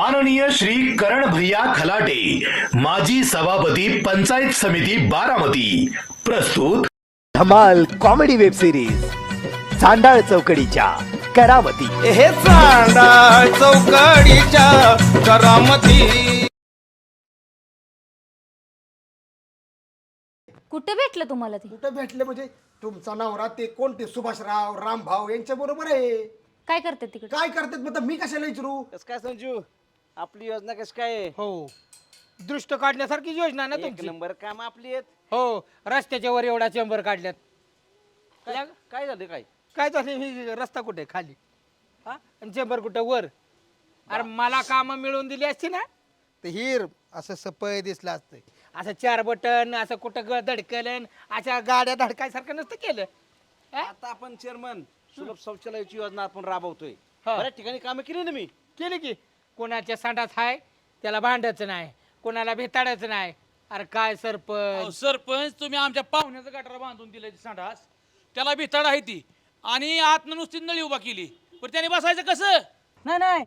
माननीय श्री करण भैया खलाटे माजी सभापती पंचायत समिती बारामती. प्रस्तुत धमाल कॉमेडी वेब सिरीज चांडाळ चौकडीच्या करावती हे चांडा चौकडीच्या करामती. कुठे भेटलं तुम्हाला ते? कुठं भेटले म्हणजे? तुमचा नवरा ते कोणते? सुभाषराव रामभाऊ यांच्या बरोबर आहे. काय करते तिकडे? काय करतात? मग मी कशाला विचारू? कस काय संजू? आपली योजना कस काय आहे? हो. दृष्ट काढण्यासारखी योजना ना एक तुमची. नंबर काम आपली आहेत. हो रस्त्याच्या वर एवढा चेंबर काढल्यात. काय काय झालं काय? काय झालं ही रस्ता कुठे खाली. हा? आणि चेंबर कुठे वर? अरे मला काम मिळवून दिली असती ना. तर हिर असं सपय दिसलं असतं. असं चार बटन असं कुठं ग धडकलन अशा गाड्या धडकायसारखं नसतं केलं. हा? आता आपण चेअरमन सुलभ शौचालयाची योजना आपण राबवतोय. हा. बऱ्याच ठिकाणी कामं केली ना मी. केली की? कोणाच्या सांडात हाय त्याला भांडायचं नाही. कोणाला भेताडायचं नाही. अरे काय अहो, सरपंच सरपंच तुम्ही आमच्या पाहुण्याचा गटारा बांधून दिले संडास. त्याला भिताड आहे ती. आणि आतनं नुसती नळी उभा केली. पण त्याने बसायचं कसं? नाही नाही.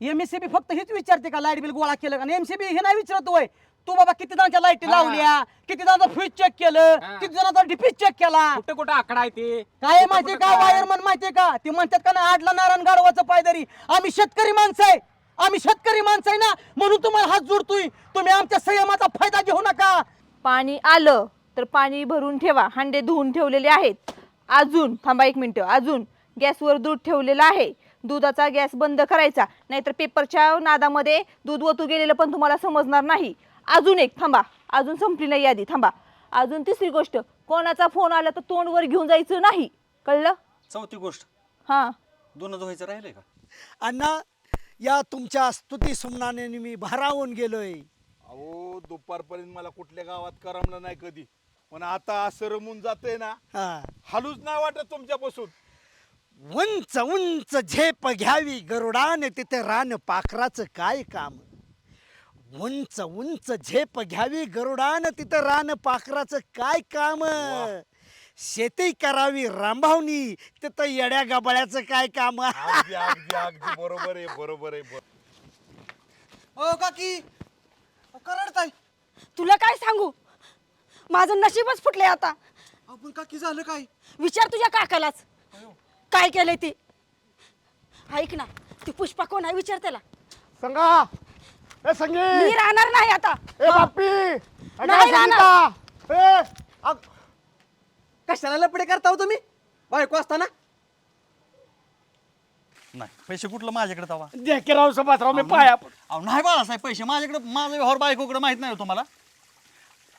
एमएससीबी फक्त हेच विचारते का लाइट बिल गोळा केलं का? एमसीबी हे नाही विचारत होय तू बाबा किती जणांच्या लाईटी लावल्या? किती जणांचा फ्यूज चेक केलं? किती जणांचा डीपी चेक केला? कुठं कुठं आकडा आहे ते? काय माहितीये का? वायरमन माहितीये का? ते म्हणतात का ना आडला नारायण गाढवाचं पायदरी. आम्ही शेतकरी माणसं आहे. आम्ही शेतकरी माणसं आहे ना म्हणून तुम्हाला हात जोडतोय. तुम्ही आमच्या संयमाचा फायदा घेऊ नका. पाणी आलं तर पाणी भरून ठेवा. हांडे धुवून ठेवलेले आहेत. अजून थांबा एक मिनिट. अजून गॅसवर दूध ठेवलेलं आहे. दुधाचा गॅस बंद करायचा. नाहीतर पेपरच्या नादामध्ये दूध ओतू गेलेलं पण तुम्हाला समजणार नाही. अजून एक थांबा. अजून संपली नाही यादी थांबा. अजून तिसरी गोष्ट कोणाचा फोन आला तर तोंडवर घेऊन जायचं नाही. कळलं? चौथी गोष्ट. हां. दोन धुवायचं राहिलंय का? अण्णा या तुमच्या स्तुती सुमनाने मी भारावून गेलोय. अहो दुपारपर्यंत मला कुठल्या गावात करमलं नाही कधी. पण आता असं रमून जातंय ना हा. हालूच नाही वाटत तुमच्यापासून. उंच उंच झेप घ्यावी गरुडाने तिथे रान पाखराचं काय काम? उंच उंच झेप घ्यावी गरुडान तिथं रान पाखराचं काय काम? शेती करावी रांभावणी तिथं येड्या गबाळ्याचं काय काम? अगदी अगदी अगदी. बरोबर आहे बरोबर आहे बरोबर. ओ काकी! करडताय तुला काय सांगू? माझं नशीबच फुटले आता. आपण काकी झालं काय? विचार तुझ्या काकालाच. काय केलंय ते? ऐक ना ती पुष्पा कोण आहे? विचार त्याला. संगा! ए संगी मी राहणार नाही आता. ए बाप्पी! नाही राहणार. संगीता? ए, अग- कशाला लपडे करता हो तुम्ही? बायको असताना? नाही पैसे कुठलं माझ्याकडे तवा? द्या की राव सुभाषराव मी पाया अहो नाही बाळासाहेब पैसे माझ्याकडे माझा व्यवहार बायकोकडे माहीत नाही हो तुम्हाला.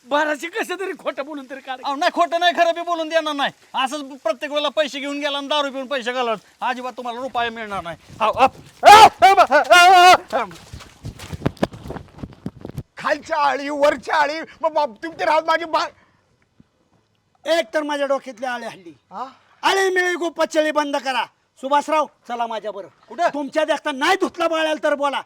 बाराशे कसं तरी खोटं बोलून तरी काढ. अहो नाही खोटं नाही खरं बी बोलून देणार नाही. असंच प्रत्येक वेळेला पैसे घेऊन गेला आणि दारू पिऊन पैसे घालत. अजिबात तुम्हाला रुपये मिळणार नाही. अहो, अप. खालच्या आळी वरच्या आळी मग बाप तुमची राहत माझी बा एक तर माझ्या डोक्यातली आळे हल्ली. हा? आळे मिळे गो पचळी बंद करा. सुभाषराव चला माझ्या बरोबर कुठं? तुमच्या देखता नाही धुतला बाळाला तर बोला.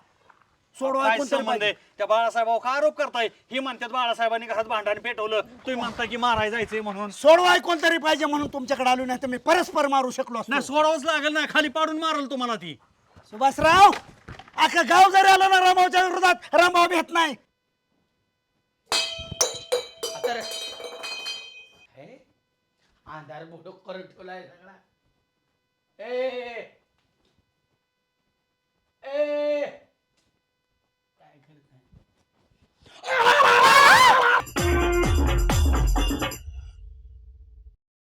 सोडवा काय कोणतरी संबंध आहे? पाहिजे. त्या बाळासाहेबावर का आरोप करताय? ही म्हणतात बाळासाहेबांनी घरात भांडण पेटवलं. तुम्ही म्हणता की माराय जायचंय म्हणून. सोडवाय कोणतरी पाहिजे म्हणून तुमच्याकडे आलो नाही तर मी परस्पर मारू शकलो असतो. नाही सोडावंच लागेल ना खाली पाडून मारल तुम्हाला ती. सुभाषराव अख्खा गाव जरी आलं ना रामाच्या विरोधात रामभाव भेट नाही. अंधार बोडो करत ठेवलाय सगळा ए ए काय करत नाही